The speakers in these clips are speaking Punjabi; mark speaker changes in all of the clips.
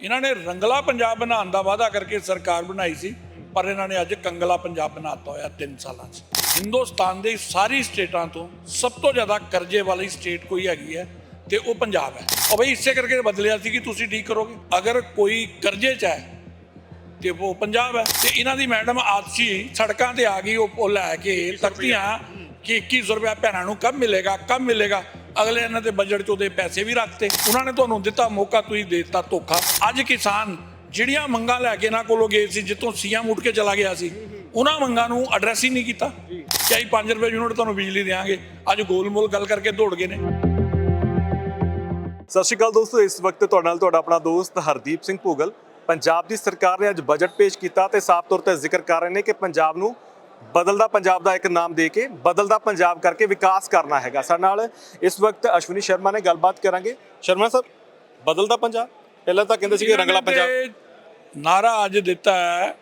Speaker 1: ਇਹਨਾਂ ਨੇ ਰੰਗਲਾ ਪੰਜਾਬ ਬਣਾਉਣ ਦਾ ਵਾਅਦਾ ਕਰਕੇ ਸਰਕਾਰ ਬਣਾਈ ਸੀ ਪਰ ਇਹਨਾਂ ਨੇ ਅੱਜ ਕੰਗਲਾ ਪੰਜਾਬ ਬਣਾਤਾ ਹੋਇਆ 3 ਸਾਲਾਂ 'ਚ। ਹਿੰਦੁਸਤਾਨ ਦੇ ਸਾਰੀ ਸਟੇਟਾਂ ਤੋਂ ਸਭ ਤੋਂ ਜ਼ਿਆਦਾ ਕਰਜ਼ੇ ਵਾਲੀ ਸਟੇਟ ਕੋਈ ਹੈਗੀ ਹੈ ਤੇ ਉਹ ਪੰਜਾਬ ਹੈ। ਉਹ ਬਈ ਇਸੇ ਕਰਕੇ ਬਦਲਿਆ ਸੀ ਕਿ ਤੁਸੀਂ ਠੀਕ ਕਰੋਗੇ। ਅਗਰ ਕੋਈ ਕਰਜ਼ੇ 'ਚ ਹੈ ਤੇ ਉਹ ਪੰਜਾਬ ਹੈ। ਤੇ ਇਹਨਾਂ ਦੀ ਮੈਡਮ ਆਦਸੀ ਸੜਕਾਂ ਤੇ ਆ ਗਈ ਉਹ ਲੈ ਕੇ ਤਖਤੀਆਂ ਕਿ 2100 ਰੁਪਇਆ ਭੈਣਾਂ ਨੂੰ ਕਬ ਮਿਲੇਗਾ ਕਬ ਮਿਲੇਗਾ? ਅਗਲੇ ਇਹਨਾਂ ਦੇ ਬਜਟ ਚੋਂ ਦੇ ਪੈਸੇ ਵੀ ਰੱਖਤੇ। ਉਹਨਾਂ ਨੇ ਤੁਹਾਨੂੰ ਦਿੱਤਾ ਮੌਕਾ, ਤੁਸੀਂ ਦੇ ਦਿੱਤਾ ਧੋਖਾ। ਅੱਜ ਕਿਸਾਨ ਜਿਹੜੀਆਂ ਮੰਗਾਂ ਲੈ ਕੇ ਇਹਨਾਂ ਕੋਲੋਂ ਗਏ ਸੀ, ਜਿੱਥੋਂ ਸੀਐਮ ਉੱਠ ਕੇ ਚਲਾ ਗਿਆ ਸੀ, ਉਹਨਾਂ ਮੰਗਾਂ ਨੂੰ ਐਡਰੈਸ ਹੀ ਨਹੀਂ ਕੀਤਾ। ਕਿ 5 ਰੁਪਏ ਯੂਨਿਟ ਤੁਹਾਨੂੰ ਬਿਜਲੀ ਦੇਵਾਂਗੇ ਅੱਜ ਗੋਲਮੋਲ ਗੱਲ ਕਰਕੇ ਦੌੜ ਗਏ ਨੇ।
Speaker 2: ਸਤਿ ਸ਼੍ਰੀ ਅਕਾਲ ਦੋਸਤੋ, ਇਸ ਵਕਤ ਤੁਹਾਡੇ ਨਾਲ ਤੁਹਾਡਾ ਆਪਣਾ ਦੋਸਤ ਹਰਦੀਪ ਸਿੰਘ ਭੋਗਲ। ਪੰਜਾਬ ਦੀ ਸਰਕਾਰ ਨੇ ਅੱਜ ਬਜਟ ਪੇਸ਼ ਕੀਤਾ ਤੇ ਸਾਫ਼ ਤੌਰ ਤੇ ਜ਼ਿਕਰ ਕਰ ਰਹੇ ਨੇ ਕਿ ਪੰਜਾਬ ਨੂੰ ਬਦਲਦਾ ਪੰਜਾਬ ਦਾ ਇੱਕ ਨਾਮ ਦੇ ਕੇ ਬਦਲਦਾ ਪੰਜਾਬ ਕਰਕੇ ਵਿਕਾਸ ਕਰਨਾ ਹੈਗਾ। ਸਾਡੇ ਨਾਲ ਇਸ ਵਕਤ ਅਸ਼ਵਨੀ ਸ਼ਰਮਾ ਨੇ ਗੱਲਬਾਤ ਕਰਾਂਗੇ। ਸ਼ਰਮਾ ਸਾਹਿਬ ਬਦਲਦਾ ਪੰਜਾਬ? ਪਹਿਲਾਂ ਤਾਂ ਕਹਿੰਦੇ ਸੀ ਕਿ ਰੰਗਲਾ ਪੰਜਾਬ।
Speaker 1: ਪੰਜਾਬ ਨਾਰਾ ਅੱਜ ਦਿੱਤਾ ਹੈ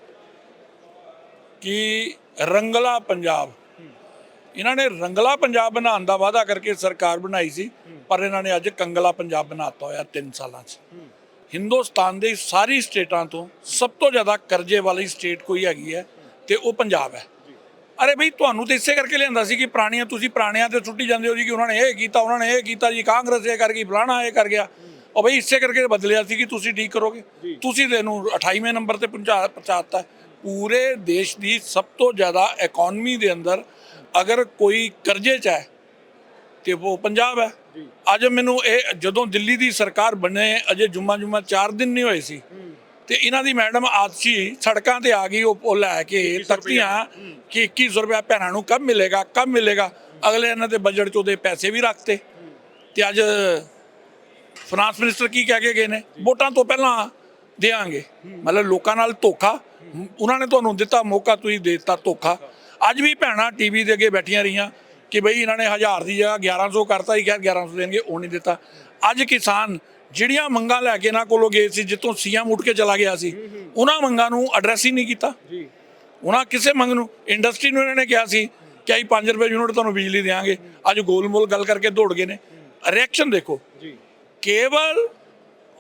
Speaker 1: ਕਿ ਰੰਗਲਾ ਪੰਜਾਬ। ਇਹਨਾਂ ਨੇ ਰੰਗਲਾ ਪੰਜਾਬ ਬਣਾਉਣ ਦਾ ਵਾਅਦਾ ਕਰਕੇ ਸਰਕਾਰ ਬਣਾਈ ਸੀ ਪਰ ਇਹਨਾਂ ਨੇ ਅੱਜ ਕੰਗਲਾ ਪੰਜਾਬ ਬਣਾਤਾ ਹੋਇਆ 3 ਸਾਲਾਂ 'ਚ। ਹਿੰਦੁਸਤਾਨ ਦੇ ਸਾਰੀ ਸਟੇਟਾਂ ਤੋਂ ਸਭ ਤੋਂ ਜ਼ਿਆਦਾ ਕਰਜ਼ੇ ਵਾਲੀ ਸਟੇਟ ਕੋਈ ਹੈਗੀ ਹੈ ਤੇ ਉਹ ਪੰਜਾਬ ਹੈ। ਅਰੇ ਬਈ ਤੁਹਾਨੂੰ ਤੇ ਇਸੇ ਕਰਕੇ ਲਿਆਂਦਾ ਸੀ ਕਿ ਪੁਰਾਣੀਆਂ ਤੁਸੀਂ ਪੁਰਾਣਿਆਂ ਤੇ ਛੁੱਟੀ ਜਾਂਦੇ ਹੋ ਜੀ ਕਿ ਉਹਨਾਂ ਨੇ ਇਹ ਕੀਤਾ ਉਹਨਾਂ ਨੇ ਇਹ ਕੀਤਾ ਜੀ ਕਾਂਗਰਸ ਇਹ ਕਰ ਗਈ ਫਲਾਣਾ ਇਹ ਕਰ ਗਿਆ। ਉਹ ਬਈ ਇਸੇ ਕਰਕੇ ਬਦਲਿਆ ਸੀ ਕਿ ਤੁਸੀਂ ਠੀਕ ਕਰੋਗੇ। ਤੁਸੀਂ ਤੇ ਇਹਨੂੰ 28ਵੇਂ ਨੰਬਰ ਤੇ ਪਹੁੰਚਾ ਪਹੁੰਚਾਤਾ। ਪੂਰੇ ਦੇਸ਼ ਦੀ ਸਭ ਤੋਂ ਜ਼ਿਆਦਾ ਇਕਨੋਮੀ ਦੇ ਅੰਦਰ ਅਗਰ ਕੋਈ ਕਰਜ਼ੇ 'ਚ ਹੈ ਤੇ ਉਹ ਪੰਜਾਬ ਹੈ। ਅੱਜ ਮੈਨੂੰ ਇਹ ਜਦੋਂ ਦਿੱਲੀ ਦੀ ਸਰਕਾਰ ਬਣੇ ਅਜੇ ਜੁਮਾ ਜੁਮਾ 4 ਦਿਨ ਨਹੀਂ ਹੋਏ ਸੀ। ਤੇ ਇਹਨਾਂ ਦੀ ਮੈਡਮ ਆਦਸੀ ਸੜਕਾਂ ਤੇ ਆ ਗਈ ਉਹ ਲੈ ਕੇ ਤਖਤੀਆਂ ਕਿ 2100 ਰੁਪਇਆ ਭੈਣਾਂ ਨੂੰ ਕਬ ਮਿਲੇਗਾ ਕਬ ਮਿਲੇਗਾ? ਅਗਲੇ ਇਹਨਾਂ ਦੇ ਬਜਟ ਚੋਂ ਦੇ ਪੈਸੇ ਵੀ ਰੱਖਤੇ। ਤੇ ਅੱਜ ਫਾਈਨਾਂਸ ਮਿਨਿਸਟਰ ਕੀ ਕਹਿ ਕੇ ਗਏ ਨੇ? ਵੋਟਾਂ ਤੋਂ ਪਹਿਲਾਂ ਦੇਾਂਗੇ। ਮਤਲਬ ਲੋਕਾਂ ਨਾਲ ਧੋਖਾ। ਉਹਨਾਂ ਨੇ ਤੁਹਾਨੂੰ ਦਿੱਤਾ ਮੌਕਾ ਤੁਸੀਂ ਦੇ ਦਿੱਤਾ ਧੋਖਾ। ਅੱਜ ਵੀ ਭੈਣਾਂ ਟੀਵੀ ਦੇ ਅੱਗੇ ਬੈਠੀਆਂ ਰਹੀਆਂ ਕਿ ਬਈ ਇਹਨਾਂ ਨੇ 1000 ਦੀ ਜਗ੍ਹਾ 1100 ਕਰਤਾ ਹੀ ਕਿਹਾ 1100 ਦੇਣਗੇ ਉਹ ਨਹੀਂ ਦਿੱਤਾ। ਅੱਜ ਕਿਸਾਨ ਜਿਹੜੀਆਂ ਮੰਗਾਂ ਲੈ ਕੇ ਇਹਨਾਂ ਕੋਲੋਂ ਗਏ ਸੀ ਜਿੱਥੋਂ ਸੀਐਮ ਉੱਠ ਕੇ ਚਲਾ ਗਿਆ ਸੀ ਉਹਨਾਂ ਮੰਗਾਂ ਨੂੰ ਐਡਰੈਸ ਹੀ ਨਹੀਂ ਕੀਤਾ।
Speaker 2: ਜੀ।
Speaker 1: ਉਹਨਾਂ ਕਿਸੇ ਮੰਗ ਨੂੰ ਇੰਡਸਟਰੀ ਨੂੰ ਇਹਨਾਂ ਨੇ ਕਿਹਾ ਸੀ ਕਿ ਅਸੀਂ 5 ਰੁਪਏ ਯੂਨਿਟ ਤੁਹਾਨੂੰ ਬਿਜਲੀ ਦੇਵਾਂਗੇ ਅੱਜ ਗੋਲਮੋਲ ਗੱਲ ਕਰਕੇ ਦੌੜ ਗਏ ਨੇ। ਰਿਐਕਸ਼ਨ ਦੇਖੋ।
Speaker 2: ਜੀ।
Speaker 1: ਕੇਵਲ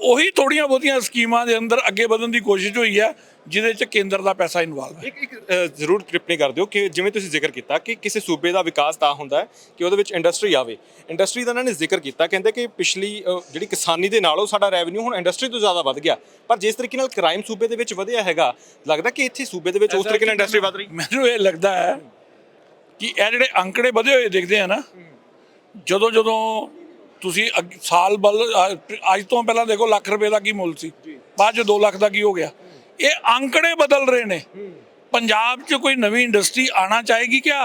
Speaker 1: ਉਹੀ ਥੋੜੀਆਂ ਬਹੁਤੀਆਂ ਸਕੀਮਾਂ ਦੇ ਅੰਦਰ ਅੱਗੇ ਵਧਣ ਦੀ ਕੋਸ਼ਿਸ਼ ਹੋਈ ਹੈ ਜਿਹਦੇ 'ਚ ਕੇਂਦਰ ਦਾ ਪੈਸਾ ਇਨਵੋਲਵ ਹੈ।
Speaker 2: ਇੱਕ ਇੱਕ ਅ, ਜ਼ਰੂਰ ਟਿੱਪਣੀ ਕਰ ਦਿਓ ਕਿ ਜਿਵੇਂ ਤੁਸੀਂ ਜ਼ਿਕਰ ਕੀਤਾ ਕਿ ਕਿਸੇ ਸੂਬੇ ਦਾ ਵਿਕਾਸ ਤਾਂ ਹੁੰਦਾ ਹੈ ਕਿ ਉਹਦੇ ਵਿੱਚ ਇੰਡਸਟਰੀ ਆਵੇ। ਇੰਡਸਟਰੀ ਦਾ ਇਹਨਾਂ ਨੇ ਜ਼ਿਕਰ ਕੀਤਾ ਕਹਿੰਦੇ ਕਿ ਪਿਛਲੀ ਅ, ਜਿਹੜੀ ਕਿਸਾਨੀ ਦੇ ਨਾਲੋਂ ਸਾਡਾ ਰੈਵਨਿਊ ਹੁਣ ਇੰਡਸਟਰੀ ਤੋਂ ਜ਼ਿਆਦਾ ਵੱਧ ਗਿਆ। ਪਰ ਜਿਸ ਤਰੀਕੇ ਨਾਲ ਕ੍ਰਾਈਮ ਸੂਬੇ ਦੇ ਵਿੱਚ ਵਧਿਆ ਹੈਗਾ ਲੱਗਦਾ ਕਿ ਇੱਥੇ ਸੂਬੇ ਦੇ ਵਿੱਚ ਉਸ ਤਰੀਕੇ ਨਾਲ ਇੰਡਸਟਰੀ ਵਧ ਰਹੀ?
Speaker 1: ਮੈਨੂੰ ਇਹ ਲੱਗਦਾ ਹੈ ਕਿ ਇਹ ਜਿਹੜੇ ਅੰਕੜੇ ਵਧੇ ਹੋਏ ਦਿਖਦੇ ਆ ਨਾ ਜਦੋਂ ਜਦੋਂ ਤੁਸੀਂ ਅੱਗ- ਸਾਲ ਬਲ ਅੱਜ ਤੋਂ ਪਹਿਲਾਂ ਦੇਖੋ ਲੱਖ ਰੁਪਏ ਦਾ ਕੀ ਮੁੱਲ ਸੀ ਬਾਅਦ ਚ 2 ਲੱਖ ਦਾ ਕੀ ਹੋ ਗਿਆ? ਇਹ ਅੰਕੜੇ ਬਦਲ ਰਹੇ ਨੇ। ਪੰਜਾਬ 'ਚ ਕੋਈ ਨਵੀਂ ਇੰਡਸਟਰੀ ਆਣਾ ਚਾਹੇਗੀ ਕਿਆ?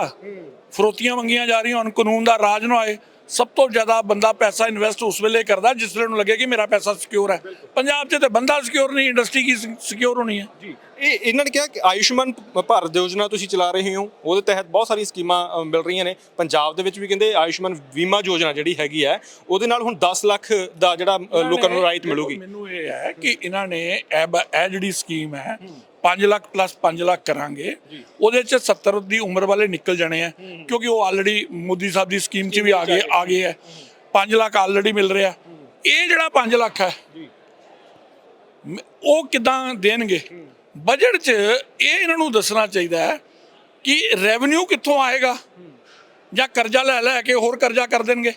Speaker 1: ਫਰੋਤੀਆਂ ਮੰਗੀਆਂ ਜਾ ਰਹੀਆਂ ਹੁਣ ਕਾਨੂੰਨ ਦਾ ਰਾਜ ਨਾ ਆਏ ਸਭ ਤੋਂ ਜ਼ਿਆਦਾ ਬੰਦਾ ਪੈਸਾ ਇਨਵੈਸਟ ਉਸ ਵੇਲੇ ਕਰਦਾ ਜਿਸ ਵੇਲੇ ਨੂੰ ਲੱਗੇ ਕਿ ਮੇਰਾ ਪੈਸਾ ਸਿਕਿਉਰ ਹੈ। ਪੰਜਾਬ 'ਚ ਤੇ ਬੰਦਾ ਸਿਕਿਉਰ ਨਹੀਂ ਇੰਡਸਟਰੀ ਕੀ ਸਿਕਿਉਰ ਹੋਣੀ ਹੈ?
Speaker 2: ਜੀ ਇਹ ਇਹਨਾਂ ਨੇ ਕਿਹਾ ਕਿ ਆਯੁਸ਼ਮਾਨ ਭਾਰਤ ਯੋਜਨਾ ਤੁਸੀਂ ਚਲਾ ਰਹੇ ਹੋ ਉਹਦੇ ਤਹਿਤ ਬਹੁਤ ਸਾਰੀਆਂ ਸਕੀਮਾਂ ਮਿਲ ਰਹੀਆਂ ਨੇ। ਪੰਜਾਬ ਦੇ ਵਿੱਚ ਵੀ ਕਹਿੰਦੇ ਆਯੁਸ਼ਮਾਨ ਬੀਮਾ ਯੋਜਨਾ ਜਿਹੜੀ ਹੈਗੀ ਹੈ ਉਹਦੇ ਨਾਲ ਹੁਣ 10 ਲੱਖ ਦਾ ਜਿਹੜਾ ਲੋਕਾਂ ਨੂੰ ਰਾਈਟ ਮਿਲੂਗੀ।
Speaker 1: ਮੈਨੂੰ ਇਹ ਹੈ ਕਿ ਇਹਨਾਂ ਨੇ ਇਹ ਜਿਹੜੀ ਸਕੀਮ ਹੈ। 5 ਲੱਖ ਪਲੱਸ 5 ਲੱਖ ਕਰਾਂਗੇ ਉਹਦੇ ਚ 70 ਦੀ ਉਮਰ ਵਾਲੇ ਨਿਕਲ ਜਾਣੇ ਆ ਕਿਉਂਕਿ ਉਹ ਆਲਰੇਡੀ ਮੋਦੀ ਸਾਹਿਬ ਦੀ ਸਕੀਮ ਚ ਵੀ ਆ ਗਏ ਆ ਗਏ। ਹੈ 5 ਲੱਖ ਆਲਰੇਡੀ ਮਿਲ ਰਿਹਾ। ਇਹ ਜਿਹੜਾ 5 ਲੱਖ ਹੈ ਉਹ ਕਿਦਾਂ ਦੇਣਗੇ? ਬਜਟ 'ਚ ਇਹ ਇਹਨਾਂ ਨੂੰ ਦੱਸਣਾ ਚਾਹੀਦਾ ਹੈ ਕਿ ਰੈਵਨਿਊ ਕਿੱਥੋਂ ਆਏਗਾ? ਜਾਂ ਕਰਜ਼ਾ ਲੈ ਲੈ ਕੇ ਹੋਰ ਕਰਜ਼ਾ ਕਰ ਦੇਣਗੇ?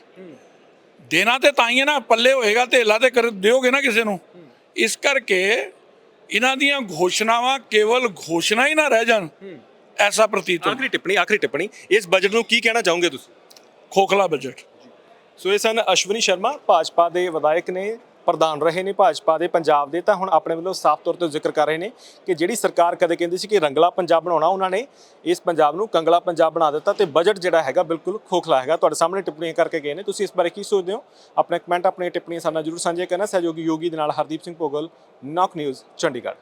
Speaker 1: ਦੇਣਾ ਤੇ ਤਾਂ ਹੀ ਹੈ ਨਾ ਪੱਲੇ ਹੋਏਗਾ ਧੇਲਾ ਤੇ ਕਰ ਦਿਓਗੇ ਨਾ ਕਿਸੇ ਨੂੰ। ਇਸ ਕਰਕੇ ਇਹਨਾਂ ਦੀਆਂ ਘੋਸ਼ਣਾਵਾਂ ਕੇਵਲ ਘੋਸ਼ਣਾ ਹੀ ਨਾ ਰਹਿ ਜਾਣ ਐਸਾ ਪ੍ਰਤੀਤ
Speaker 2: ਆਖਰੀ ਟਿੱਪਣੀ ਆਖਰੀ ਟਿੱਪਣੀ ਇਸ ਬਜਟ ਨੂੰ ਕੀ ਕਹਿਣਾ ਚਾਹੋਗੇ ਤੁਸੀਂ?
Speaker 1: ਖੋਖਲਾ ਬਜਟ
Speaker 2: ਸੋ ਇਹ ਸਨ ਅਸ਼ਵਨੀ ਸ਼ਰਮਾ ਭਾਜਪਾ ਦੇ ਵਿਧਾਇਕ ਨੇ ਪ੍ਰਧਾਨ ਰਹੇ ਨੇ ਭਾਜਪਾ ਦੇ, ਪੰਜਾਬ ਦੇ, ਤਾਂ ਹੁਣ ਆਪਣੇ ਵੱਲੋਂ ਸਾਫ਼ ਤੌਰ ਤੇ ਜ਼ਿਕਰ ਕਰ ਰਹੇ ਨੇ ਕਿ ਜਿਹੜੀ ਸਰਕਾਰ ਕਦੇ ਕਹਿੰਦੀ ਸੀ ਕਿ ਰੰਗਲਾ ਪੰਜਾਬ ਬਣਾਉਣਾ ਉਹਨਾਂ ਨੇ, ਇਸ ਪੰਜਾਬ ਨੂੰ ਕੰਗਲਾ ਪੰਜਾਬ ਬਣਾ ਦਿੱਤਾ ਤੇ ਬਜਟ ਜਿਹੜਾ ਹੈਗਾ ਬਿਲਕੁਲ ਖੋਖਲਾ ਹੈਗਾ। ਤੁਹਾਡੇ ਸਾਹਮਣੇ ਟਿੱਪਣੀਆਂ ਕਰਕੇ ਗਏ ਨੇ, ਤੁਸੀਂ ਇਸ ਬਾਰੇ ਕੀ ਸੋਚਦੇ ਹੋ? ਆਪਣੇ ਕਮੈਂਟ ਆਪਣੀਆਂ ਟਿੱਪਣੀਆਂ ਸਾਡੇ ਨਾਲ ਜਰੂਰ ਸਾਂਝੇ ਕਰਨਾ। ਸਹਿਯੋਗੀ ਯੋਗੀ ਦੇ ਨਾਲ ਹਰਦੀਪ ਸਿੰਘ ਭੋਗਲ, ਨੌਕ ਨਿਊਜ਼, ਚੰਡੀਗੜ੍ਹ।